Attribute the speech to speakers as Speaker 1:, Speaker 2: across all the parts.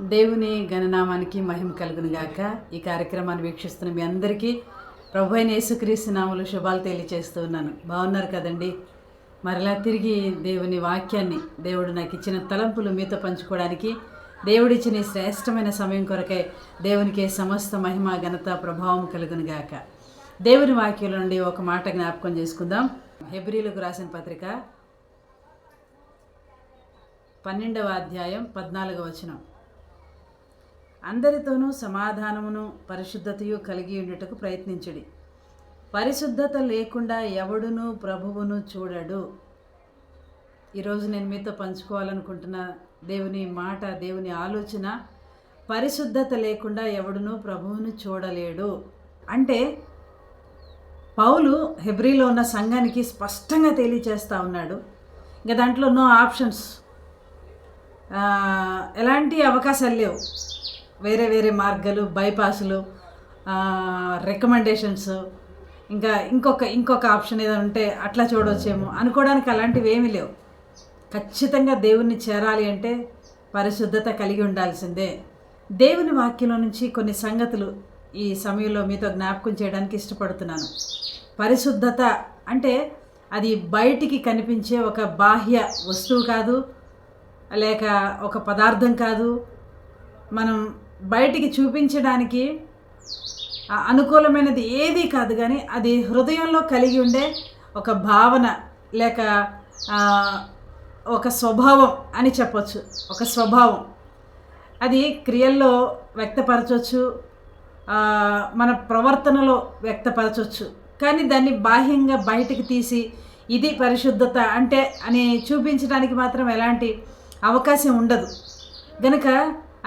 Speaker 1: దేవుని గణనామానికి మహిమ కలుగును గాక. ఈ కార్యక్రమాన్ని వీక్షిస్తున్న మీ అందరికీ ప్రభు అయిన యేసుక్రీస్తు నామలు శుభాలు తెలియచేస్తూ ఉన్నాను. బాగున్నారు కదండి? మరలా తిరిగి దేవుని వాక్యాన్ని దేవుడు నాకు ఇచ్చిన తలంపులు మీతో పంచుకోవడానికి దేవుడిచ్చిన ఈ శ్రేష్టమైన సమయం కొరకై దేవునికి సమస్త మహిమ ఘనత ప్రభావం కలుగును గాక. దేవుని వాక్యం నుండి ఒక మాట జ్ఞాపకం చేసుకుందాం. హెబ్రిలకు రాసిన పత్రిక పన్నెండవ అధ్యాయం పద్నాలుగవ వచనం. అందరితోనూ సమాధానమును పరిశుద్ధతయు కలిగి ఉండుటకు ప్రయత్నించుడి. పరిశుద్ధత లేకుండా ఎవడును ప్రభువును చూడడు. ఈరోజు నేను మీతో పంచుకోవాలనుకుంటున్న దేవుని మాట దేవుని ఆలోచన పరిశుద్ధత లేకుండా ఎవడును ప్రభువును చూడలేడు. అంటే పౌలు హెబ్రిలో ఉన్న సంఘానికి స్పష్టంగా తెలియచేస్తూ ఉన్నాడు. ఇంకా దాంట్లో నో ఆప్షన్స్. ఎలాంటి అవకాశాలు లేవు. వేరే వేరే మార్గాలు బైపాసులు రికమెండేషన్స్ ఇంకా ఇంకొక ఇంకొక ఆప్షన్ ఏదైనా ఉంటే అట్లా చూడవచ్చేమో అనుకోవడానికి అలాంటివి ఏమీ లేవు. ఖచ్చితంగా దేవుణ్ణి చేరాలి అంటే పరిశుద్ధత కలిగి ఉండాల్సిందే. దేవుని వాక్యంలో నుంచి కొన్ని సంగతులు ఈ సమయంలో మీతో జ్ఞాపకం చేయడానికి ఇష్టపడుతున్నాను. పరిశుద్ధత అంటే అది బయటికి కనిపించే ఒక బాహ్య వస్తువు కాదు లేక ఒక పదార్థం కాదు. మనం బయటికి చూపించడానికి అనుకూలమైనది ఏదీ కాదు కానీ అది హృదయంలో కలిగి ఉండే ఒక భావన లేక ఒక స్వభావం అని చెప్పచ్చు. ఒక స్వభావం. అది క్రియల్లో వ్యక్తపరచవచ్చు మన ప్రవర్తనలో వ్యక్తపరచవచ్చు కానీ దాన్ని బాహ్యంగా బయటికి తీసి ఇది పరిశుద్ధత అంటే అని చూపించడానికి మాత్రం ఎలాంటి అవకాశం ఉండదు. గనుక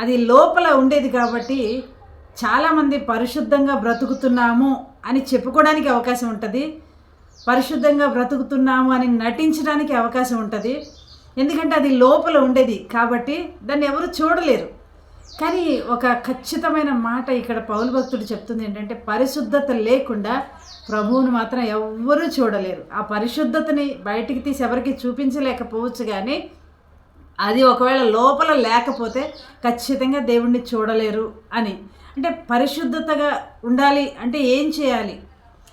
Speaker 1: అది లోపల ఉండేది కాబట్టి చాలామంది పరిశుద్ధంగా బ్రతుకుతున్నాము అని చెప్పుకోవడానికి అవకాశం ఉంటుంది. పరిశుద్ధంగా బ్రతుకుతున్నాము అని నటించడానికి అవకాశం ఉంటుంది. ఎందుకంటే అది లోపల ఉండేది కాబట్టి దాన్ని ఎవరు చూడలేరు. కానీ ఒక ఖచ్చితమైన మాట ఇక్కడ పౌలు భక్తుడు చెప్తుంది ఏంటంటే పరిశుద్ధత లేకుండా ప్రభువును మాత్రం ఎవ్వరూ చూడలేరు. ఆ పరిశుద్ధతని బయటికి తీసి ఎవరికి చూపించలేకపోవచ్చు కానీ అది ఒకవేళ లోపల లేకపోతే ఖచ్చితంగా దేవుణ్ణి చూడలేరు అని. అంటే పరిశుద్ధతగా ఉండాలి అంటే ఏం చేయాలి?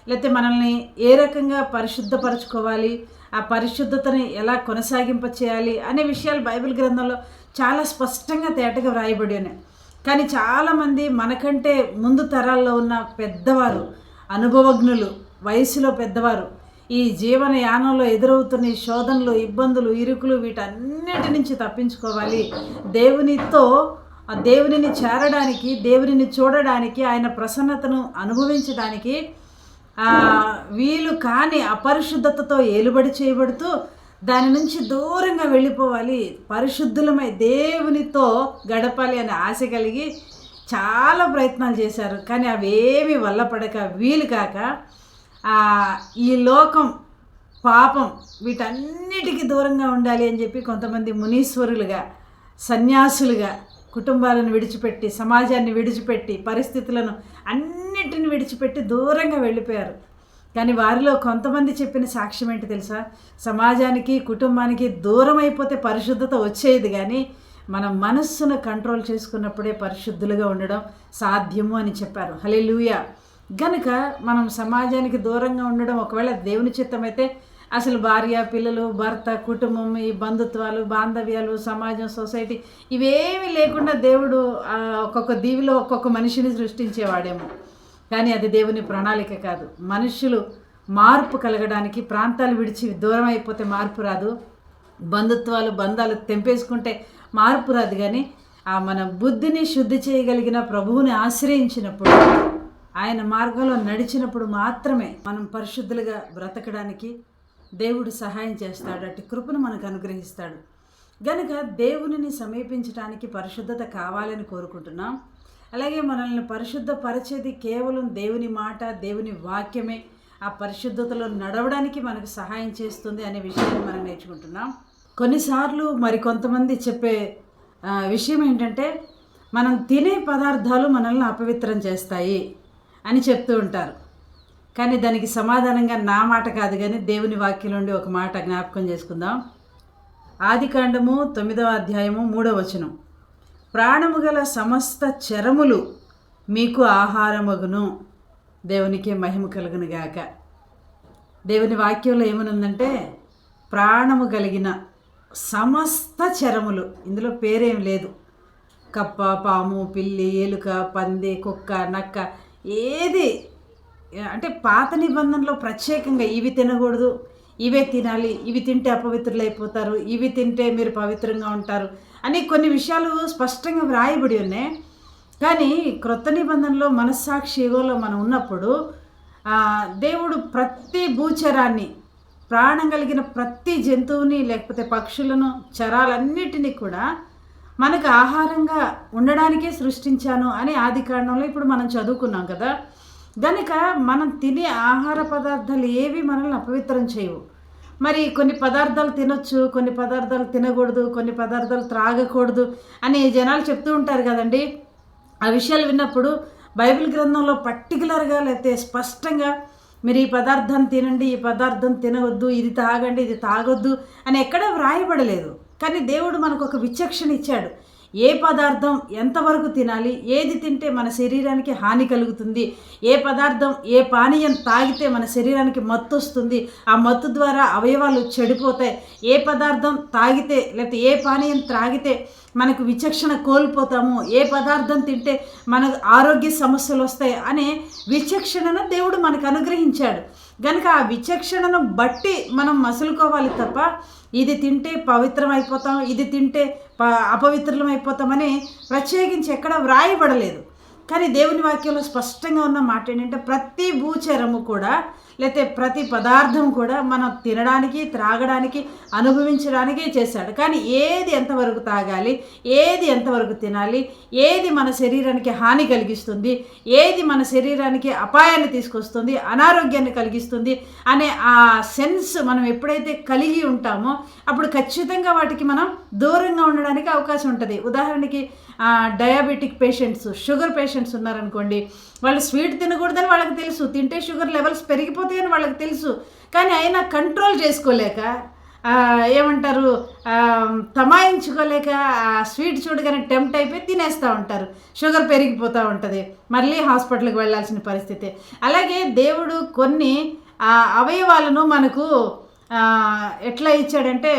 Speaker 1: లేకపోతే మనల్ని ఏ రకంగా పరిశుద్ధపరచుకోవాలి? ఆ పరిశుద్ధతని ఎలా కొనసాగింప చేయాలి అనే విషయాలు బైబిల్ గ్రంథంలో చాలా స్పష్టంగా తేటగా వ్రాయబడి ఉన్నాయి. కానీ చాలామంది మనకంటే ముందు తరాల్లో ఉన్న పెద్దవారు అనుభవజ్ఞులు వయసులో పెద్దవారు ఈ జీవన యానంలో ఎదురవుతున్న శోధనలు ఇబ్బందులు ఇరుకులు వీటన్నిటి నుంచి తప్పించుకోవాలి. దేవునితో ఆ దేవునిని చేరడానికి దేవునిని చూడడానికి ఆయన ప్రసన్నతను అనుభవించడానికి వీలు కాని అపరిశుద్ధతతో ఏలుబడి చేయబడుతూ దాని నుంచి దూరంగా వెళ్ళిపోవాలి. పరిశుద్ధులమై దేవునితో గడపాలి అనే ఆశ కలిగి చాలా ప్రయత్నాలు చేశారు. కానీ అవేమి వల్లపడక వీలు కాక ఈ లోకం పాపం వీటన్నిటికీ దూరంగా ఉండాలి అని చెప్పి కొంతమంది మునీశ్వరులుగా సన్యాసులుగా కుటుంబాలను విడిచిపెట్టి సమాజాన్ని విడిచిపెట్టి పరిస్థితులను అన్నిటిని విడిచిపెట్టి దూరంగా వెళ్ళిపోయారు. కానీ వారిలో కొంతమంది చెప్పిన సాక్ష్యం ఏంటి తెలుసా? సమాజానికి కుటుంబానికి దూరం అయిపోతే పరిశుద్ధత వచ్చేది కానీ మన మనస్సును కంట్రోల్ చేసుకున్నప్పుడే పరిశుద్ధులుగా ఉండడం సాధ్యము అని చెప్పారు. హలే గనుక మనం సమాజానికి దూరంగా ఉండడం ఒకవేళ దేవుని చిత్తమైతే అసలు భార్య పిల్లలు భర్త కుటుంబం ఈ బంధుత్వాలు బాంధవ్యాలు సమాజం సొసైటీ ఇవేమీ లేకుండా దేవుడు ఒక్కొక్క దీవిలో ఒక్కొక్క మనిషిని సృష్టించేవాడేమో. కానీ అది దేవుని ప్రణాళిక కాదు. మనుషులు మార్పు కలగడానికి ప్రాంతాలు విడిచి దూరం అయిపోతే మార్పు రాదు. బంధుత్వాలు బంధాలు తెంపేసుకుంటే మార్పు రాదు. కానీ ఆ మన బుద్ధిని శుద్ధి చేయగలిగిన ప్రభువుని ఆశ్రయించినప్పుడు ఆయన మార్గంలో నడిచినప్పుడు మాత్రమే మనం పరిశుద్ధులుగా బ్రతకడానికి దేవుడు సహాయం చేస్తాడు. అటు కృపను మనకు అనుగ్రహిస్తాడు. గనుక దేవునిని సమీపించడానికి పరిశుద్ధత కావాలని కోరుకుంటున్నాం. అలాగే మనల్ని పరిశుద్ధపరిచేది కేవలం దేవుని మాట దేవుని వాక్యమే ఆ పరిశుద్ధతలో నడవడానికి మనకు సహాయం చేస్తుంది అనే విషయాన్ని మనం నేర్చుకుంటున్నాం. కొన్నిసార్లు మరి కొంతమంది చెప్పే విషయం ఏంటంటే మనం తినే పదార్థాలు మనల్ని అపవిత్రం చేస్తాయి. అని చెప్తూ ఉంటారు. కానీ దానికి సమాధానంగా నా మాట కాదు కానీ దేవుని వాక్యం నుండి ఒక మాట జ్ఞాపకం చేసుకుందాం. ఆది కాండము తొమ్మిదవ అధ్యాయము మూడవ వచనం. ప్రాణము గల సమస్త చరములు మీకు ఆహారమగును. దేవునికి మహిమ కలుగును గాక. దేవుని వాక్యంలో ఏమనుందంటే ప్రాణము కలిగిన సమస్త చరములు ఇందులో పేరేం లేదు. కప్ప పాము పిల్లి ఎలుక పంది కుక్క నక్క ఏది? అంటే పాత నిబంధనలో ప్రత్యేకంగా ఇవి తినకూడదు ఇవే తినాలి ఇవి తింటే అపవిత్రులు అయిపోతారు ఇవి తింటే మీరు పవిత్రంగా ఉంటారు అని కొన్ని విషయాలు స్పష్టంగా వ్రాయబడి ఉన్నాయి. కానీ క్రొత్త నిబంధనలో మనస్సాక్షి యుగంలో మనం ఉన్నప్పుడు దేవుడు ప్రతి భూచరాన్ని ప్రాణం కలిగిన ప్రతి జంతువుని లేకపోతే పక్షులను చరాలన్నిటినీ కూడా మనకు ఆహారంగా ఉండడానికే సృష్టించాను అని ఆది కారణంలో ఇప్పుడు మనం చదువుకున్నాం కదా. గనుక మనం తినే ఆహార పదార్థాలు ఏవి మనల్ని అపవిత్రం చేయవు. మరి కొన్ని పదార్థాలు తినొచ్చు కొన్ని పదార్థాలు తినకూడదు కొన్ని పదార్థాలు త్రాగకూడదు అని జనాలు చెప్తూ ఉంటారు కదండి. ఆ విషయాలు విన్నప్పుడు బైబిల్ గ్రంథంలో పర్టికులర్గా లేకపోతే స్పష్టంగా మీరు ఈ పదార్థం తినండి ఈ పదార్థం తినవద్దు ఇది తాగండి ఇది తాగొద్దు అని ఎక్కడా వ్రాయబడలేదు. కానీ దేవుడు మనకు ఒక విచక్షణ ఇచ్చాడు. ఏ పదార్థం ఎంతవరకు తినాలి ఏది తింటే మన శరీరానికి హాని కలుగుతుంది ఏ పదార్థం ఏ పానీయం తాగితే మన శరీరానికి మత్తు వస్తుంది ఆ మత్తు ద్వారా అవయవాలు చెడిపోతాయి. ఏ పదార్థం తాగితే లేకపోతే ఏ పానీయం త్రాగితే మనకు విచక్షణ కోల్పోతాము ఏ పదార్థం తింటే మనకు ఆరోగ్య సమస్యలు వస్తాయి అనే విచక్షణను దేవుడు మనకు అనుగ్రహించాడు. గనుక ఆ విచక్షణను బట్టి మనం మసులుకోవాలి తప్ప ఇది తింటే పవిత్రం అయిపోతాం ఇది తింటే ప అపవిత్రులం అయిపోతామని ప్రత్యేకించి ఎక్కడ వ్రాయబడలేదు. కానీ దేవుని వాక్యంలో స్పష్టంగా ఉన్న మాట ఏంటంటే ప్రతి భూచరము కూడా లేకపోతే ప్రతి పదార్థం కూడా మనం తినడానికి త్రాగడానికి అనుభవించడానికి చేశాడు కానీ ఏది ఎంతవరకు తాగాలి ఏది ఎంతవరకు తినాలి ఏది మన శరీరానికి హాని కలిగిస్తుంది ఏది మన శరీరానికి అపాయాన్ని తీసుకొస్తుంది అనారోగ్యాన్ని కలిగిస్తుంది అనే ఆ సెన్స్ మనం ఎప్పుడైతే కలిగి ఉంటామో అప్పుడు ఖచ్చితంగా వాటికి మనం దూరంగా ఉండడానికి అవకాశం ఉంటుంది. ఉదాహరణకి డయాబెటిక్ పేషెంట్స్ షుగర్ పేషెంట్స్ ఉన్నారనుకోండి వాళ్ళు స్వీట్ తినకూడదని వాళ్ళకి తెలుసు. తింటే షుగర్ లెవెల్స్ అని వాళ్ళకి తెలుసు. కానీ అయినా కంట్రోల్ చేసుకోలేక ఏమంటారు తమాయించుకోలేక ఆ స్వీట్ చూడగానే టెంప్ట్ అయిపోయి తినేస్తూ ఉంటారు. షుగర్ పెరిగిపోతూ ఉంటుంది. మళ్ళీ హాస్పిటల్కి వెళ్ళాల్సిన పరిస్థితి. అలాగే దేవుడు కొన్ని ఆ, అవయవాలను మనకు ఎట్లా ఇచ్చాడంటే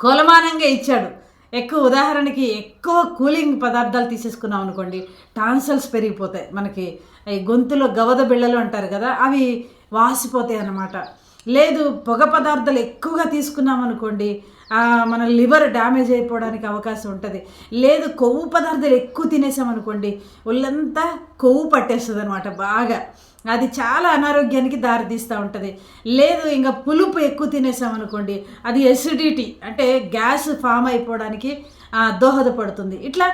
Speaker 1: కొలమానంగా ఇచ్చాడు. ఎక్కువ ఉదాహరణకి ఎక్కువ కూలింగ్ పదార్థాలు తీసేసుకున్నాం అనుకోండి టాన్సల్స్ పెరిగిపోతాయి. మనకి గొంతులో గవద బిళ్ళలు అంటారు కదా అవి వాసిపోతాయి అన్నమాట. లేదు పొగ పదార్థాలు ఎక్కువగా తీసుకున్నాం అనుకోండి మన లివర్ డ్యామేజ్ అయిపోవడానికి అవకాశం ఉంటుంది. లేదు కొవ్వు పదార్థాలు ఎక్కువ తినేసామనుకోండి ఒళ్ళంతా కొవ్వు పట్టేస్తుంది అనమాట బాగా. అది చాలా అనారోగ్యానికి దారితీస్తూ ఉంటుంది. లేదు ఇంకా పులుపు ఎక్కువ తినేసామనుకోండి అది ఎసిడిటీ అంటే గ్యాస్ ఫామ్ అయిపోవడానికి దోహదపడుతుంది. ఇట్లా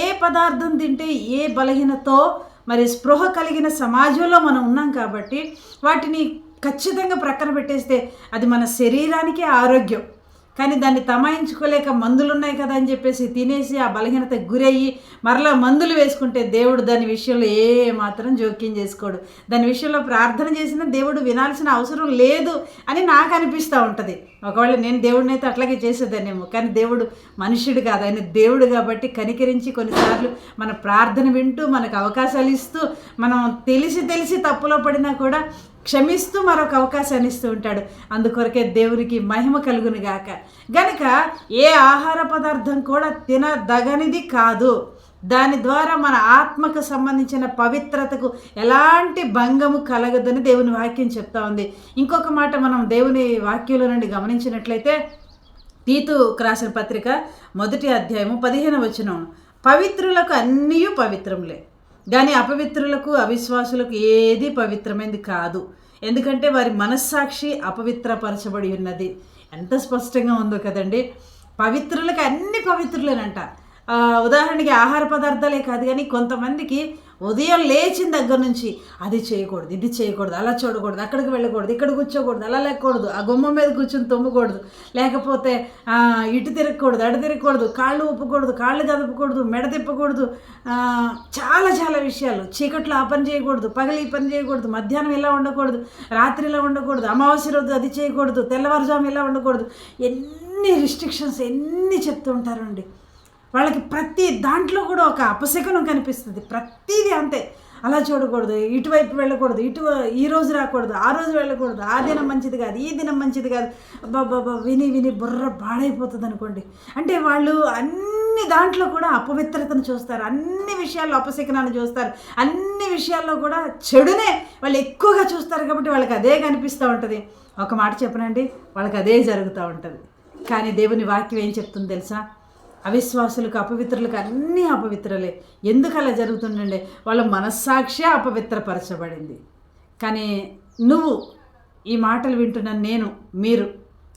Speaker 1: ఏ పదార్థం తింటే ఏ బలహీనతో మరి స్పృహ కలిగిన సమాజంలో మనం ఉన్నాం కాబట్టి వాటిని ఖచ్చితంగా ప్రక్కన పెట్టేస్తే అది మన శరీరానికి ఆరోగ్యం. కానీ దాన్ని తమాయించుకోలేక మందులు ఉన్నాయి కదా అని చెప్పేసి తినేసి ఆ బలహీనతకు గురయ్యి మరలా మందులు వేసుకుంటే దేవుడు దాని విషయంలో ఏ మాత్రం జోక్యం చేసుకోడు. దాని విషయంలో ప్రార్థన చేసినా దేవుడు వినాల్సిన అవసరం లేదు అని నాకు అనిపిస్తూ ఉంటుంది. ఒకవేళ నేను దేవుడిని అయితే అట్లాగే చేసేదానేమో కానీ దేవుడు మనుషుడు కాదు. ఆయన దేవుడు కాబట్టి కనికరించి కొన్నిసార్లు మన ప్రార్థన వింటూ మనకు అవకాశాలు ఇస్తూ మనం తెలిసి తెలిసి తప్పులో పడినా కూడా క్షమిస్తూ మరొక అవకాశాన్ని ఇస్తూ ఉంటాడు. అందుకొరకే దేవునికి మహిమ కలుగును గాక. గనక ఏ ఆహార పదార్థం కూడా తినదగనిది కాదు. దాని ద్వారా మన ఆత్మకు సంబంధించిన పవిత్రతకు ఎలాంటి భంగము కలగదని దేవుని వాక్యం చెప్తా ఉంది. ఇంకొక మాట మనం దేవుని వాక్యంలో నుండి గమనించినట్లయితే తీతు రాసిన పత్రిక మొదటి అధ్యాయము పదిహేను వచనం. పవిత్రులకు అన్నీ పవిత్రములే. కానీ అపవిత్రులకు అవిశ్వాసులకు ఏది పవిత్రమైనది కాదు. ఎందుకంటే వారి మనస్సాక్షి అపవిత్రపరచబడి ఉన్నది. ఎంత స్పష్టంగా ఉందో కదండి. పవిత్రులకు అన్ని పవిత్రులేనంట. ఉదాహరణకి ఆహార పదార్థాలే కాదు కానీ కొంతమందికి ఉదయం లేచిన దగ్గర నుంచి అది చేయకూడదు ఇది చేయకూడదు అలా చూడకూడదు అక్కడికి వెళ్ళకూడదు ఇక్కడ కూర్చోకూడదు అలా లేకూడదు ఆ గుమ్మం మీద కూర్చొని తొమ్మకూడదు లేకపోతే ఇటు తిరగకూడదు అటు తిరగకూడదు కాళ్ళు ఊపకూడదు కాళ్ళు కదపకూడదు మెడ తిప్పకూడదు చాలా చాలా విషయాలు. చీకట్లో ఆ పని చేయకూడదు పగలి ఈ పని చేయకూడదు మధ్యాహ్నం ఇలా ఉండకూడదు రాత్రి ఇలా ఉండకూడదు అమావాస్య రోజు అది చేయకూడదు తెల్లవారుజాము ఇలా ఉండకూడదు. ఎన్ని రిస్ట్రిక్షన్స్ ఎన్ని చెప్తూ ఉంటారండి. వాళ్ళకి ప్రతి దాంట్లో కూడా ఒక అపశకనం కనిపిస్తుంది. ప్రతిదీ అంతే. అలా చూడకూడదు. ఇటువైపు వెళ్ళకూడదు. ఇటు ఈ రోజు రాకూడదు. ఆ రోజు వెళ్ళకూడదు. ఆ దినం మంచిది కాదు. ఈ దినం మంచిది కాదు. బాబా విని విని బుర్ర పాడైపోతుంది అనుకోండి అంటే వాళ్ళు అన్ని దాంట్లో కూడా అపవిత్రతను చూస్తారు. అన్ని విషయాల్లో అపశకనాన్ని చూస్తారు. అన్ని విషయాల్లో కూడా చెడునే వాళ్ళు ఎక్కువగా చూస్తారు కాబట్టి వాళ్ళకి అదే కనిపిస్తూ ఉంటుంది. ఒక మాట చెప్పనండి. వాళ్ళకి అదే జరుగుతూ ఉంటుంది. కానీ దేవుని వాక్యం ఏం చెప్తుంది తెలుసా? అవిశ్వాసులకు అపవిత్రులకు అన్నీ అపవిత్రలే. ఎందుకు అలా జరుగుతుండే వాళ్ళ మనస్సాక్షే అపవిత్రపరచబడింది. కానీ నువ్వు ఈ మాటలు వింటున్న నేను మీరు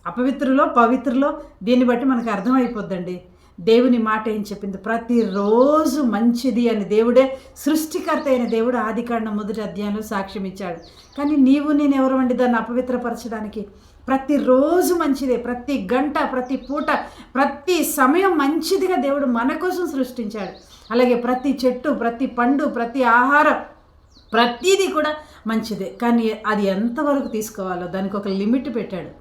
Speaker 1: అపవిత్రులో పవిత్రులో దీన్ని బట్టి మనకు అర్థమైపోద్దండి. దేవుని మాట ఏం చెప్పింది? ప్రతిరోజు మంచిది అని దేవుడే సృష్టికర్త అయిన దేవుడు ఆదికాండం మొదటి అధ్యాయంలో సాక్ష్యం ఇచ్చాడు. కానీ నీవు నేను ఎవరు అండి దాన్ని అపవిత్రపరచడానికి? ప్రతిరోజు మంచిదే ప్రతి గంట ప్రతి పూట ప్రతి సమయం మంచిదిగా దేవుడు మన కోసం సృష్టించాడు. అలాగే ప్రతి చెట్టు ప్రతి పండు ప్రతి ఆహారం ప్రతిదీ కూడా మంచిదే. కానీ అది ఎంతవరకు తీసుకోవాలో దానికి ఒక లిమిట్ పెట్టాడు.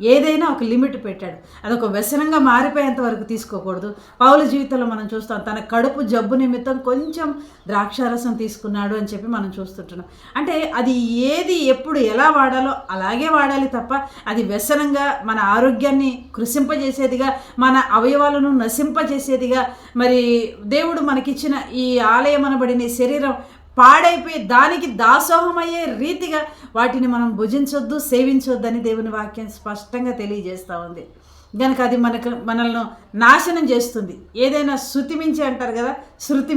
Speaker 1: ఏదైనా ఒక లిమిట్ పెట్టాడు. అదొక వ్యసనంగా మారిపోయేంత వరకు తీసుకోకూడదు. పౌల జీవితంలో మనం చూస్తాం తన కడుపు జబ్బు నిమిత్తం కొంచెం ద్రాక్షారసం తీసుకున్నాడు అని చెప్పి మనం చూస్తుంటున్నాం. అంటే అది ఏది ఎప్పుడు ఎలా వాడాలో అలాగే వాడాలి తప్ప అది వ్యసనంగా మన ఆరోగ్యాన్ని కృషింపజేసేదిగా మన అవయవాలను నశింపజేసేదిగా మరి దేవుడు మనకిచ్చిన ఈ ఆలయం అనబడిన శరీరం పాడైపోయి దానికి దాసోహమయ్యే రీతిగా వాటిని మనం భుజించొద్దు సేవించొద్దని దేవుని వాక్యం స్పష్టంగా తెలియజేస్తూ ఉంది. కనుక అది మనకు మనల్ని నాశనం చేస్తుంది. ఏదైనా శృతి మించి అంటారు కదా శృతి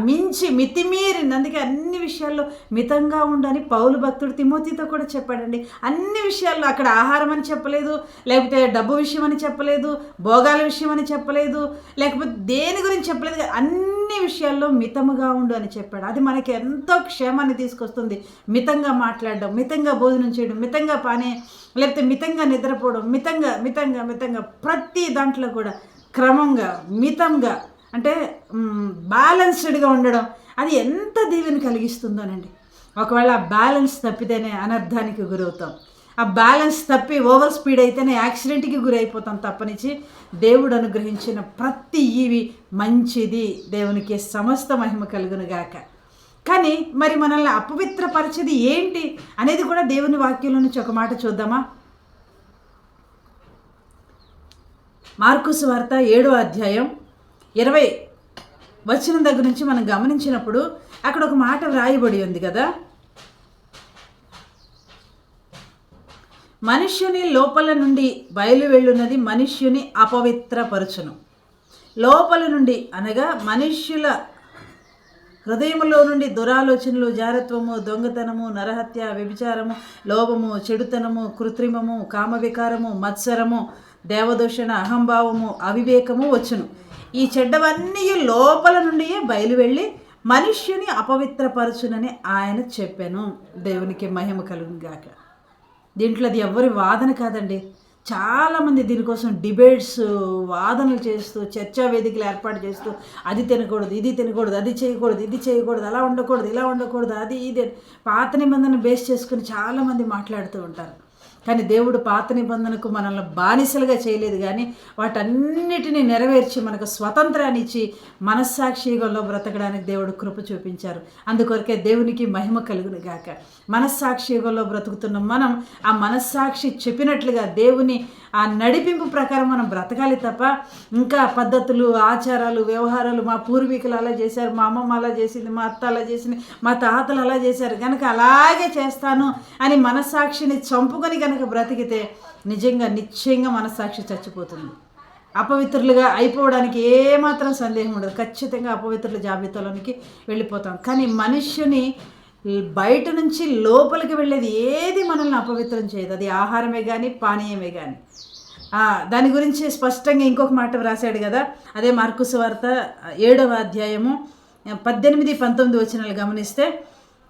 Speaker 1: మించి ఆ, మితిమీరింది అందుకే అన్ని విషయాల్లో మితంగా ఉండని పౌలు భక్తుడు తిమోతితో కూడా చెప్పాడండి. అన్ని విషయాల్లో అక్కడ ఆహారం అని చెప్పలేదు లేకపోతే డబ్బు విషయం అని చెప్పలేదు భోగాల విషయం అని చెప్పలేదు లేకపోతే దేని గురించి చెప్పలేదు. అన్ని విషయాల్లో మితముగా ఉండు అని చెప్పాడు. అది మనకి ఎంతో క్షేమాన్ని తీసుకొస్తుంది. మితంగా మాట్లాడడం మితంగా భోజనం చేయడం మితంగా పానే లేకపోతే మితంగా నిద్రపోవడం మితంగా మితంగా మితంగా ప్రతి దాంట్లో కూడా క్రమంగా మితంగా అంటే బ్యాలెన్స్డ్గా ఉండడం అది ఎంత దీవెని కలిగిస్తుందోనండి. ఒకవేళ ఆ బ్యాలెన్స్ తప్పితేనే అనర్థానికి గురవుతాం. ఆ బ్యాలెన్స్ తప్పి ఓవర్ స్పీడ్ అయితేనే యాక్సిడెంట్కి గురైపోతాం తప్పనిచ్చి దేవుడు అనుగ్రహించిన ప్రతి ఇవి మంచిది దేవునికి సమస్త మహిమ కలుగునుగాక. కానీ మరి మనల్ని అపవిత్రపరిచేది ఏంటి అనేది కూడా దేవుని వాక్యంలో నుంచి ఒక మాట చూద్దామా? మార్కుసు వార్త ఏడో అధ్యాయం ఇరవై వచ్చిన దగ్గర నుంచి మనం గమనించినప్పుడు అక్కడ ఒక మాట వ్రాయబడి ఉంది కదా? మనుష్యుని లోపల నుండి బయలు వెళ్ళున్నది మనుష్యుని అపవిత్రపరచును. లోపల నుండి అనగా మనుష్యుల హృదయములో నుండి దురాలోచనలు జారత్వము దొంగతనము నరహత్య వ్యభిచారము లోభము చెడుతనము కృత్రిమము కామవికారము మత్సరము దేవదూషణ అహంభావము అవివేకము వచ్చును. ఈ చెడ్డవన్నీ లోపల నుండి బయలు వెళ్ళి మనుష్యుని అపవిత్రపరచునని ఆయన చెప్పాను. దేవునికి మహిమ కలుగుగాక దీంట్లో అది ఎవరి వాదన కాదండి. చాలామంది దీనికోసం డిబేట్స్ వాదనలు చేస్తూ చర్చా వేదికలు ఏర్పాటు చేస్తూ అది తినకూడదు ఇది తినకూడదు అది చేయకూడదు ఇది చేయకూడదు అలా ఉండకూడదు ఇలా ఉండకూడదు అది ఇది పాత నిబంధన బేస్ చేసుకుని చాలామంది మాట్లాడుతూ ఉంటారు. కానీ దేవుడు పాత నిబంధనకు మనల్ని బానిసలుగా చేయలేదు కానీ వాటన్నిటిని నెరవేర్చి మనకు స్వతంత్రాన్ని ఇచ్చి మనస్సాక్షిగంలో బ్రతకడానికి దేవుడు కృప చూపించారు. అందుకొరకే దేవునికి మహిమ కలుగును గాక. మనస్సాక్షిగంలో బ్రతుకుతున్న మనం ఆ మనస్సాక్షి చెప్పినట్లుగా దేవుని ఆ నడిపింపు ప్రకారం మనం బ్రతకాలి తప్ప ఇంకా పద్ధతులు ఆచారాలు వ్యవహారాలు మా పూర్వీకులు అలా చేశారు మా అమ్మమ్మ అలా చేసింది మా అత్త అలా చేసింది మా తాతలు అలా చేశారు కనుక అలాగే చేస్తాను అని మనస్సాక్షిని చంపుకొని కనుక బ్రతికితే నిజంగా నిశ్చయంగా మనస్సాక్షి చచ్చిపోతుంది. అపవిత్రులుగా అయిపోవడానికి ఏమాత్రం సందేహం ఉండదు. ఖచ్చితంగా అపవిత్రుల జాబితాలోనికి వెళ్ళిపోతాం. కానీ మనుష్యుని బయట నుంచి లోపలికి వెళ్ళేది ఏది మనల్ని అపవిత్రం చేయదు. అది ఆహారమే కానీ పానీయమే కానీ దాని గురించి స్పష్టంగా ఇంకొక మాట వ్రాసాడు కదా. అదే మార్కుసు వార్త ఏడవ అధ్యాయము పద్దెనిమిది పంతొమ్మిది వచనాలు గమనిస్తే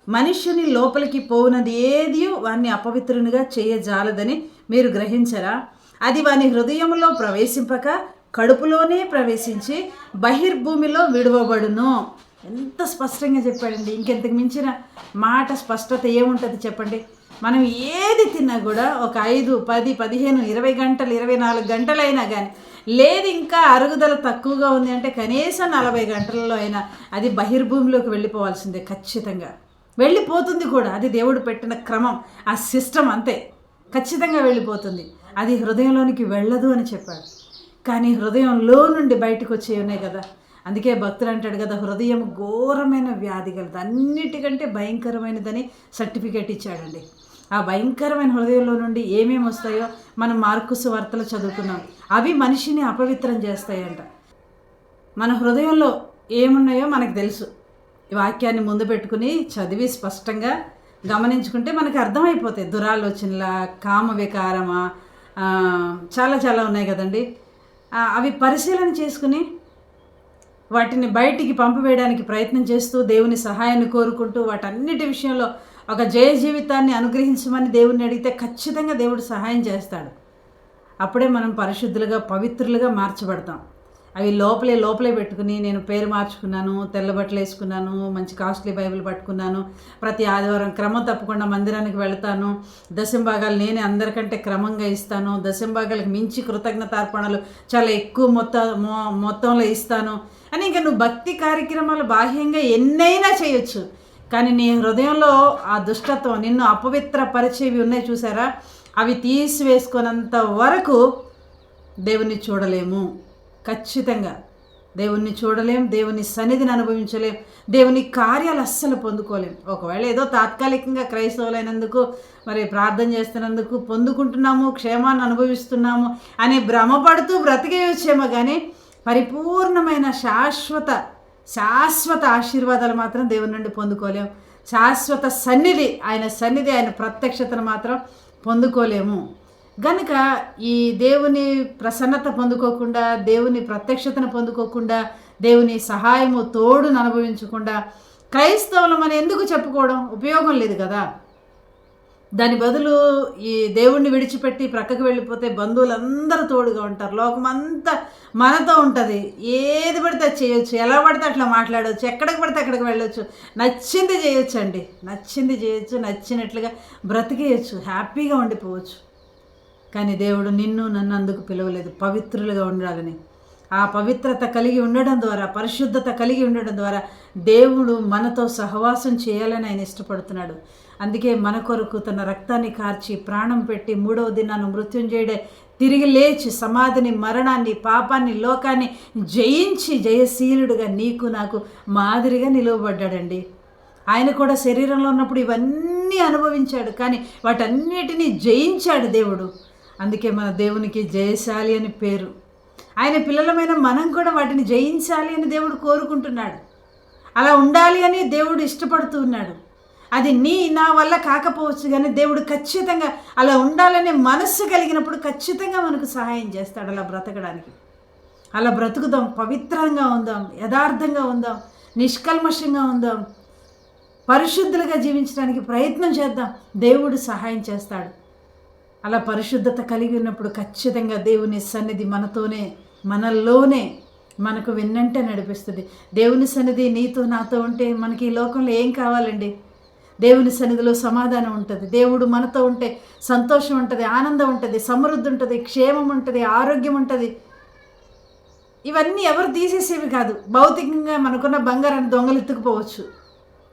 Speaker 1: మనిషిని లోపలికి పోవునది ఏది వాణ్ణి అపవిత్రునిగా చేయజాలదని మీరు గ్రహించరా? అది వాని హృదయంలో ప్రవేశింపక కడుపులోనే ప్రవేశించి బహిర్భూమిలో విడువబడును. ఎంత స్పష్టంగా చెప్పాడండి. ఇంకెంతకు మించిన మాట స్పష్టత ఏముంటుంది చెప్పండి. మనం ఏది తిన్నా కూడా ఒక ఐదు పది పదిహేను ఇరవై గంటలు ఇరవై నాలుగు గంటలైనా కానీ లేదు ఇంకా అరుగుదల తక్కువగా ఉంది అంటే కనీసం నలభై గంటలలో అయినా అది బహిర్భూమిలోకి వెళ్ళిపోవాల్సిందే ఖచ్చితంగా. వెళ్ళిపోతుంది కూడా. అది దేవుడు పెట్టిన క్రమం ఆ సిస్టమ్ అంతే. ఖచ్చితంగా వెళ్ళిపోతుంది. అది హృదయంలోనికి వెళ్ళదు అని చెప్పాడు. కానీ హృదయంలో నుండి బయటకు వచ్చే ఉన్నాయి కదా. అందుకే భక్తులు అంటాడు కదా హృదయం ఘోరమైన వ్యాధి కలదు. అన్నిటికంటే భయంకరమైనదని సర్టిఫికేట్ ఇచ్చాడండి. ఆ భయంకరమైన హృదయంలో నుండి ఏమేమి వస్తాయో మనం మార్కుసు వార్తలు చదువుకున్నాం. అవి మనిషిని అపవిత్రం చేస్తాయంట. మన హృదయంలో ఏమున్నాయో మనకు తెలుసు. వాక్యాన్ని ముందు పెట్టుకుని చదివి స్పష్టంగా గమనించుకుంటే మనకు అర్థమైపోతాయి. దురాలోచనల కామ వికారమా చాలా చాలా ఉన్నాయి కదండి. అవి పరిశీలన చేసుకుని వాటిని బయటికి పంపివేయడానికి ప్రయత్నం చేస్తూ దేవుని సహాయాన్ని కోరుకుంటూ వాటన్నిటి విషయంలో ఒక జయ జీవితాన్ని అనుగ్రహించమని దేవుణ్ణి అడిగితే ఖచ్చితంగా దేవుడు సహాయం చేస్తాడు. అప్పుడే మనం పరిశుద్ధులుగా పవిత్రులుగా మార్చబడతాం. అవి లోపలే లోపలే పెట్టుకుని నేను పేరు మార్చుకున్నాను తెల్ల బట్టలు వేసుకున్నాను మంచి కాస్ట్లీ బైబిల్ పట్టుకున్నాను ప్రతి ఆదివారం క్రమం తప్పకుండా మందిరానికి వెళ్తాను దశంభాగాలు నేనే అందరికంటే క్రమంగా ఇస్తాను దశంభాగాలకు మించి కృతజ్ఞతార్పణలు చాలా ఎక్కువ మొత్త మొత్తంలో ఇస్తాను. అని ఇంకా నువ్వు భక్తి కార్యక్రమాలు బాహ్యంగా ఎన్నైనా చేయొచ్చు. కానీ నీ హృదయంలో ఆ దుష్టత్వం నిన్ను అపవిత్రపరిచేవి ఉన్నాయి చూసారా? అవి తీసివేసుకున్నంత వరకు దేవుని చూడలేము. ఖచ్చితంగా దేవుణ్ణి చూడలేం దేవుని సన్నిధిని అనుభవించలేం దేవుని కార్యాలు అస్సలు పొందుకోలేం. ఒకవేళ ఏదో తాత్కాలికంగా క్రైస్తవులైనందుకు మరి ప్రార్థన చేస్తున్నందుకు పొందుకుంటున్నాము క్షేమాన్ని అనుభవిస్తున్నాము అని భ్రమపడుతూ బ్రతికేయచ్చేమో కానీ పరిపూర్ణమైన శాశ్వత శాశ్వత ఆశీర్వాదాలు మాత్రం దేవుని నుండి పొందుకోలేము శాశ్వత సన్నిధి ఆయన సన్నిధి ఆయన ప్రత్యక్షతను మాత్రం పొందుకోలేము. గనుక ఈ దేవుని ప్రసన్నత పొందుకోకుండా దేవుని ప్రత్యక్షతను పొందుకోకుండా దేవుని సహాయము తోడును అనుభవించకుండా క్రైస్తవులు మనం ఎందుకు చెప్పుకోవడం ఉపయోగం లేదు కదా? దాని బదులు ఈ దేవుణ్ణి విడిచిపెట్టి ప్రక్కకు వెళ్ళిపోతే బంధువులందరూ తోడుగా ఉంటారు. లోకమంతా మనతో ఉంటుంది. ఏది పడితే చేయొచ్చు. ఎలా పడితే అట్లా మాట్లాడవచ్చు ఎక్కడికి పడితే అక్కడికి వెళ్ళొచ్చు. నచ్చింది చేయొచ్చు అండి నచ్చింది చేయొచ్చు. నచ్చినట్లుగా బ్రతికేయచ్చు. హ్యాపీగా ఉండిపోవచ్చు. కానీ దేవుడు నిన్ను నన్ను అందుకు పిలవలేదు. పవిత్రులుగా ఉండాలని. ఆ పవిత్రత కలిగి ఉండడం ద్వారా పరిశుద్ధత కలిగి ఉండడం ద్వారా దేవుడు మనతో సహవాసం చేయాలని ఆయన ఇష్టపడుతున్నాడు. అందుకే మన కొరకు తన రక్తాన్ని కార్చి ప్రాణం పెట్టి మూడవ దినాన్ని మృత్యుంజయుడే తిరిగి లేచి సమాధిని మరణాన్ని పాపాన్ని లోకాన్ని జయించి జయశీలుడుగా నీకు నాకు మాదిరిగా నిలువబడ్డాడండి. ఆయన కూడా శరీరంలో ఉన్నప్పుడు ఇవన్నీ అనుభవించాడు. కానీ వాటన్నిటినీ జయించాడు దేవుడు. అందుకే మన దేవునికి జయశాలి అని పేరు. ఆయన పిల్లలమైన మనం కూడా వాటిని జయించాలి అని దేవుడు కోరుకుంటున్నాడు. అలా ఉండాలి అని దేవుడు ఇష్టపడుతూ ఉన్నాడు. అది నీ నా వల్ల కాకపోవచ్చు కానీ దేవుడు ఖచ్చితంగా అలా ఉండాలనే మనస్సు కలిగినప్పుడు ఖచ్చితంగా మనకు సహాయం చేస్తాడు అలా బ్రతకడానికి. అలా బ్రతుకుదాం పవిత్రంగా ఉందాం యథార్థంగా ఉందాం నిష్కల్మషంగా ఉందాం పరిశుద్ధులుగా జీవించడానికి ప్రయత్నం చేద్దాం. దేవుడు సహాయం చేస్తాడు. అలా పరిశుద్ధత కలిగి ఉన్నప్పుడు ఖచ్చితంగా దేవుని సన్నిధి మనతోనే మనల్లోనే మనకు వెన్నంటే నడిపిస్తుంది. దేవుని సన్నిధి నీతో నాతో ఉంటే మనకి ఈ లోకంలో ఏం కావాలండి? దేవుని సన్నిధిలో సమాధానం ఉంటుంది. దేవుడు మనతో ఉంటే సంతోషం ఉంటుంది ఆనందం ఉంటుంది సమృద్ధి ఉంటుంది క్షేమం ఉంటుంది ఆరోగ్యం ఉంటుంది. ఇవన్నీ ఎవరు తీసేసేవి కాదు. భౌతికంగా మనకున్న బంగారాన్ని దొంగలెత్తుకుపోవచ్చు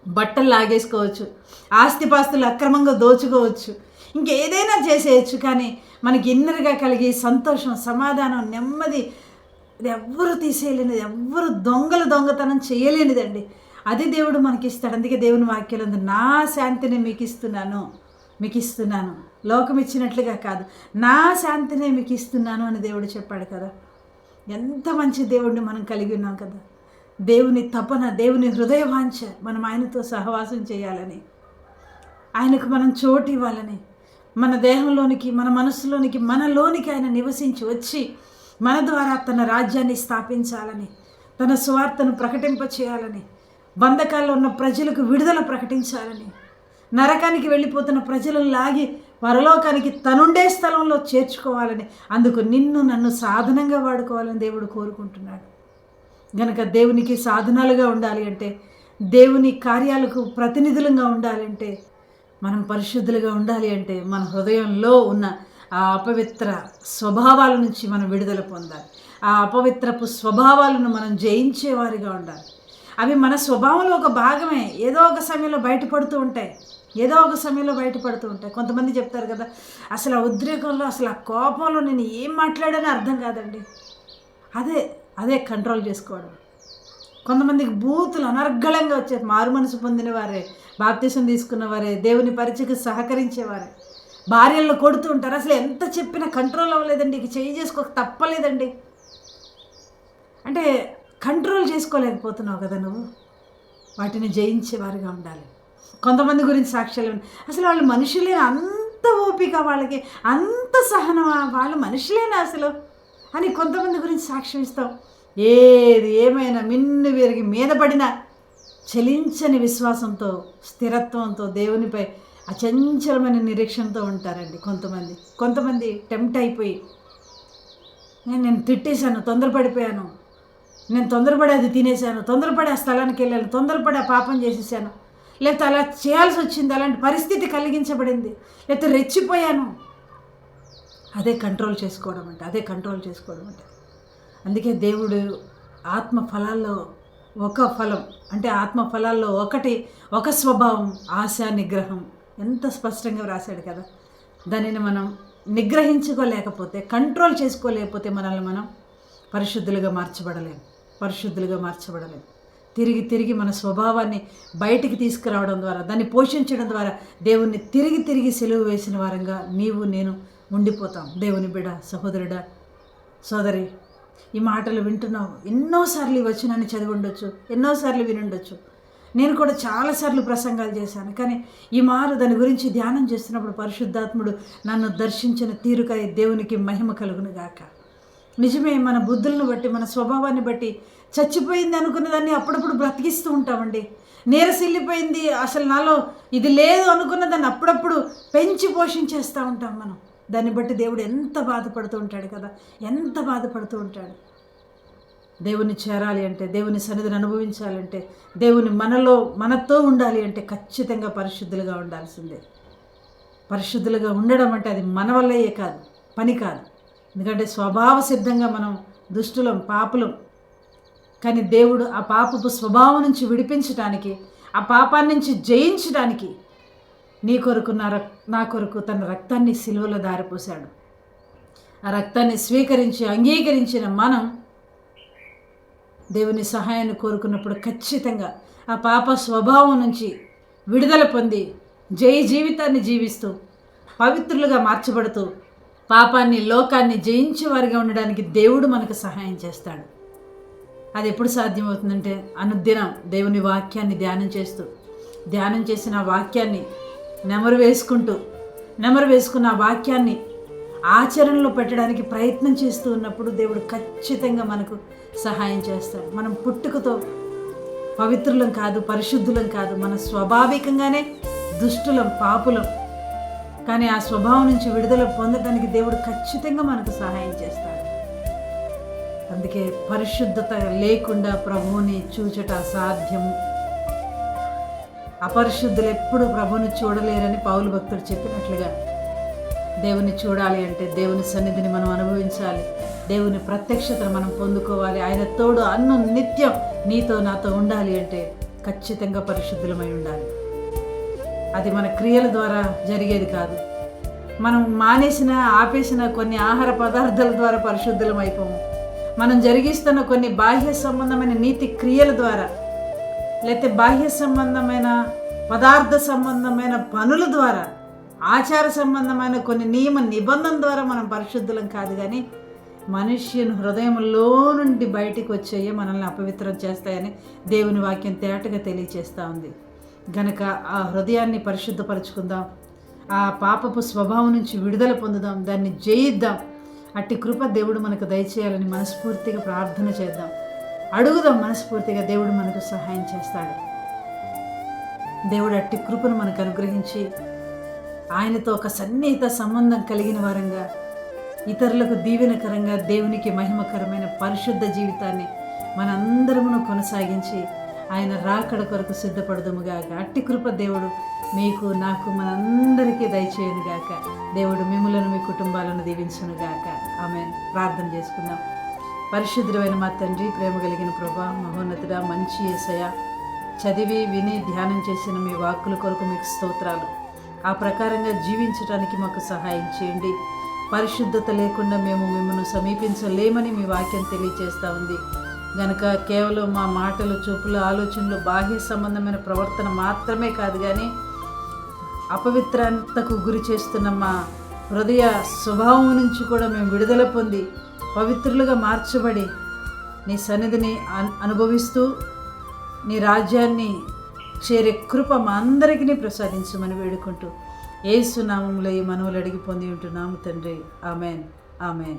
Speaker 1: బట్టలు లాగేసుకోవచ్చు ఆస్తిపాస్తులు అక్రమంగా దోచుకోవచ్చు ఇంకేదైనా చేసేయచ్చు కానీ మనకి ఇన్నర్గా కలిగి సంతోషం సమాధానం నెమ్మది ఇది ఎవ్వరు తీసేయలేనిది ఎవ్వరు దొంగలు దొంగతనం చేయలేనిదండి. అది దేవుడు మనకి ఇస్తాడు అందుకే దేవుని వాక్యాలు ఉంది నా శాంతిని మీకు ఇస్తున్నాను మీకు ఇస్తున్నాను లోకం ఇచ్చినట్లుగా కాదు. నా శాంతినే మీకు ఇస్తున్నాను అని దేవుడు చెప్పాడు కదా. ఎంత మంచి దేవుడిని మనం కలిగి ఉన్నాం కదా. దేవుని తపన దేవుని హృదయ వాంఛ మనం ఆయనతో సహవాసం చేయాలని ఆయనకు మనం చోటు ఇవ్వాలని మన దేహంలోనికి మన మనసులోనికి మనలోనికి ఆయన నివసించి వచ్చి మన ద్వారా తన రాజ్యాన్ని స్థాపించాలని తన స్వార్థను ప్రకటింప చేయాలని బంధకాల్లో ఉన్న ప్రజలకు విడుదల ప్రకటించాలని నరకానికి వెళ్ళిపోతున్న ప్రజలను లాగి పరలోకానికి తనుండే స్థలంలో చేర్చుకోవాలని అందుకు నిన్ను నన్ను సాధనంగా వాడుకోవాలని దేవుడు కోరుకుంటున్నాడు. గనక దేవునికి సాధనాలుగా ఉండాలి అంటే దేవుని కార్యాలకు ప్రతినిధులుగా ఉండాలంటే మనం పరిశుద్ధులుగా ఉండాలి అంటే మన హృదయంలో ఉన్న ఆ అపవిత్ర స్వభావాల నుంచి మనం విడుదల పొందాలి. ఆ అపవిత్రపు స్వభావాలను మనం జయించేవారిగా ఉండాలి. అవి మన స్వభావంలో ఒక భాగమే. ఏదో ఒక సమయంలో బయటపడుతూ ఉంటాయి. ఏదో ఒక సమయంలో బయటపడుతూ ఉంటాయి. కొంతమంది చెప్తారు కదా అసలు ఆ ఉద్రేకంలో అసలు ఆ కోపంలో నేను ఏం మాట్లాడానో అర్థం కాదండి. అదే అదే కంట్రోల్ చేసుకోవడం. కొంతమందికి బూతులు అనర్గళంగా వచ్చారు మారు మనసు పొందిన వారే బాప్తీసం తీసుకున్న వారే దేవుని పరిచయకు సహకరించేవారే. భార్యలను కొడుతూ ఉంటారు. అసలు ఎంత చెప్పినా కంట్రోల్ అవ్వలేదండి. ఇక చేయి చేసుకోక తప్పలేదండి. అంటే కంట్రోల్ చేసుకోలేకపోతున్నావు కదా నువ్వు? వాటిని జయించేవారుగా ఉండాలి. కొంతమంది గురించి సాక్ష్యాలు అసలు వాళ్ళు మనుషులే అంత ఓపిక వాళ్ళకి అంత సహనమా వాళ్ళు మనుషులేనా అసలు? అని కొంతమంది గురించి సాక్ష్యం ఇస్తాం. ఏది ఏమైనా మిన్ను విరిగి మీద పడిన చలించని విశ్వాసంతో స్థిరత్వంతో దేవునిపై అచంచలమైన నిరీక్షణతో ఉంటారండి కొంతమంది. కొంతమంది టెంప్ట్ అయిపోయి నేను నేను తిట్టేశాను తొందరపడిపోయాను. నేను తొందరపడి అది తినేశాను తొందరపడి ఆ స్థలానికి వెళ్ళాను తొందరపడి ఆ పాపం చేసేసాను. లేకపోతే అలా చేయాల్సి వచ్చింది అలాంటి పరిస్థితి కలిగించబడింది. లేకపోతే రెచ్చిపోయాను. అదే కంట్రోల్ చేసుకోవడం అంటే అదే కంట్రోల్ చేసుకోవడం అంటే. అందుకే దేవుడు ఆత్మ ఫలాల్లో ఒక ఫలం అంటే ఆత్మ ఫలాల్లో ఒకటి ఒక స్వభావం ఆశ నిగ్రహం. ఎంత స్పష్టంగా వ్రాసాడు కదా. దానిని మనం నిగ్రహించుకోలేకపోతే కంట్రోల్ చేసుకోలేకపోతే మనల్ని మనం పరిశుద్ధులుగా మార్చబడలేము పరిశుద్ధులుగా మార్చబడలేము తిరిగి తిరిగి మన స్వభావాన్ని బయటికి తీసుకురావడం ద్వారా దాన్ని పోషించడం ద్వారా దేవుణ్ణి తిరిగి తిరిగి సెలువు వేసిన వారంగా నీవు నేను ఉండిపోతాం. దేవుని బిడ సహోదరుడా సోదరి ఈ మాటలు వింటున్నావు. ఎన్నోసార్లు ఈ వచనాన్ని చదివి ఉండొచ్చు. ఎన్నోసార్లు వినుండొచ్చు నేను కూడా చాలాసార్లు ప్రసంగాలు చేశాను. కానీ ఈ మారు దాని గురించి ధ్యానం చేస్తున్నప్పుడు పరిశుద్ధాత్ముడు నన్ను దర్శించిన తీరుకై దేవునికి మహిమ కలుగును గాక. నిజమే మన బుద్ధులను బట్టి మన స్వభావాన్ని బట్టి చచ్చిపోయింది అనుకున్న దాన్ని అప్పుడప్పుడు బ్రతికిస్తూ ఉంటామండి. నీరసిల్లిపోయింది అసలు నాలో ఇది లేదు అనుకున్న దాన్ని అప్పుడప్పుడు పెంచి పోషించేస్తూ ఉంటాం మనం. దాన్ని బట్టి దేవుడు ఎంత బాధపడుతూ ఉంటాడు కదా? ఎంత బాధపడుతూ ఉంటాడు? దేవుని చేరాలి అంటే దేవుని సన్నిధిని అనుభవించాలంటే దేవుని మనలో మనతో ఉండాలి అంటే ఖచ్చితంగా పరిశుద్ధులుగా ఉండాల్సిందే. పరిశుద్ధులుగా ఉండడం అంటే అది మన వల్లయే కాదు పని కాదు. ఎందుకంటే స్వభావ సిద్ధంగా మనం దుష్టులం పాపులం. కానీ దేవుడు ఆ పాపపు స్వభావం నుంచి విడిపించడానికి ఆ పాపాన్ని నుంచి జయించడానికి నీ కొరకు నా రక్ నా కొరకు తన రక్తాన్ని సిలువలో దారిపోశాడు ఆ రక్తాన్ని స్వీకరించి అంగీకరించిన మనం దేవుని సహాయాన్ని కోరుకున్నప్పుడు ఖచ్చితంగా ఆ పాప స్వభావం నుంచి విడుదల పొంది జయ జీవితాన్ని జీవిస్తూ పవిత్రులుగా మార్చబడుతూ పాపాన్ని లోకాన్ని జయించే వారిగా ఉండడానికి దేవుడు మనకు సహాయం చేస్తాడు. అది ఎప్పుడు సాధ్యమవుతుందంటే అనుదినం దేవుని వాక్యాన్ని ధ్యానం చేస్తూ ధ్యానం చేసిన వాక్యాన్ని నెమరు వేసుకుంటూ నెమరు వేసుకున్న ఆ వాక్యాన్ని ఆచరణలో పెట్టడానికి ప్రయత్నం చేస్తూ ఉన్నప్పుడు దేవుడు ఖచ్చితంగా మనకు సహాయం చేస్తాడు. మనం పుట్టుకతో పవిత్రులం కాదు పరిశుద్ధులం కాదు మన స్వాభావికంగానే దుష్టులం పాపులం. కానీ ఆ స్వభావం నుంచి విడుదల పొందడానికి దేవుడు ఖచ్చితంగా మనకు సహాయం చేస్తాడు. అందుకే పరిశుద్ధత లేకుండా ప్రభువుని చూచట అసాధ్యము. అపరిశుద్ధులు ఎప్పుడు ప్రభుని చూడలేరని పౌలు భక్తుడు చెప్పినట్లుగా దేవుని చూడాలి అంటే దేవుని సన్నిధిని మనం అనుభవించాలి. దేవుని ప్రత్యక్షతను మనం పొందుకోవాలి. ఆయన తోడు అన్ను నిత్యం నీతో నాతో ఉండాలి అంటే ఖచ్చితంగా పరిశుద్ధులమై ఉండాలి. అది మన క్రియల ద్వారా జరిగేది కాదు. మనం మానేసిన ఆపేసిన కొన్ని ఆహార పదార్థాల ద్వారా పరిశుద్ధులం అయిపోము మనం జరిగిస్తున్న కొన్ని బాహ్య సంబంధమైన నీతి క్రియల ద్వారా లేకపోతే బాహ్య సంబంధమైన పదార్థ సంబంధమైన పనుల ద్వారా ఆచార సంబంధమైన కొన్ని నియమ నిబంధన ద్వారా మనం పరిశుద్ధులం కాదు కానీ మనుష్యుని హృదయంలో నుండి బయటికి వచ్చేయే మనల్ని అపవిత్రం చేస్తాయని దేవుని వాక్యం తేటగా తెలియచేస్తూ ఉంది. గనక ఆ హృదయాన్ని పరిశుద్ధపరచుకుందాం ఆ పాపపు స్వభావం నుంచి విడుదల పొందుదాం దాన్ని జయిద్దాం. అట్టి కృప దేవుడు మనకు దయచేయాలని మనస్ఫూర్తిగా ప్రార్థన చేద్దాం. అడుగుదాం మనస్ఫూర్తిగా దేవుడు మనకు సహాయం చేస్తాడు. దేవుడు అట్టి కృపను మనకు అనుగ్రహించి ఆయనతో ఒక సన్నిహిత సంబంధం కలిగిన వారంగా ఇతరులకు దీవెనకరంగా దేవునికి మహిమకరమైన పరిశుద్ధ జీవితాన్ని మనందరమును కొనసాగించి ఆయన రాకడ కొరకు సిద్ధపడదుముగా అట్టి కృప దేవుడు మీకు నాకు మనందరికీ దయచేయనుగాక. దేవుడు మిమ్మలను మీ కుటుంబాలను దీవించునుగాక. ఆమె ప్రార్థన చేసుకుందాం. పరిశుద్ధమైన మా తండ్రి ప్రేమ కలిగిన ప్రభా మహోన్నతుడ మంచి ఏసయ చదివి విని ధ్యానం చేసిన మీ వాక్కుల కొరకు మీకు స్తోత్రాలు. ఆ ప్రకారంగా జీవించడానికి మాకు సహాయం చేయండి. పరిశుద్ధత లేకుండా మేము మిమ్మల్ని సమీపించలేమని మీ వాక్యం తెలియజేస్తూ ఉంది. గనక కేవలం మా మాటలు చూపులు ఆలోచనలు బాహ్య సంబంధమైన ప్రవర్తన మాత్రమే కాదు కానీ అపవిత్రతకు గురి చేస్తున్న మా హృదయ స్వభావం నుంచి కూడా మేము విడుదల పొంది పవిత్రులుగా మార్చబడి నీ సన్నిధిని అనుభవిస్తూ నీ రాజ్యాన్ని చేరే కృప మా అందరికీ ప్రసాదించమని వేడుకుంటూ ఏసునామంలో ఈ మనవులు అడిగి పొంది ఉంటున్నాము తండ్రి. ఆమెన్. ఆమెన్.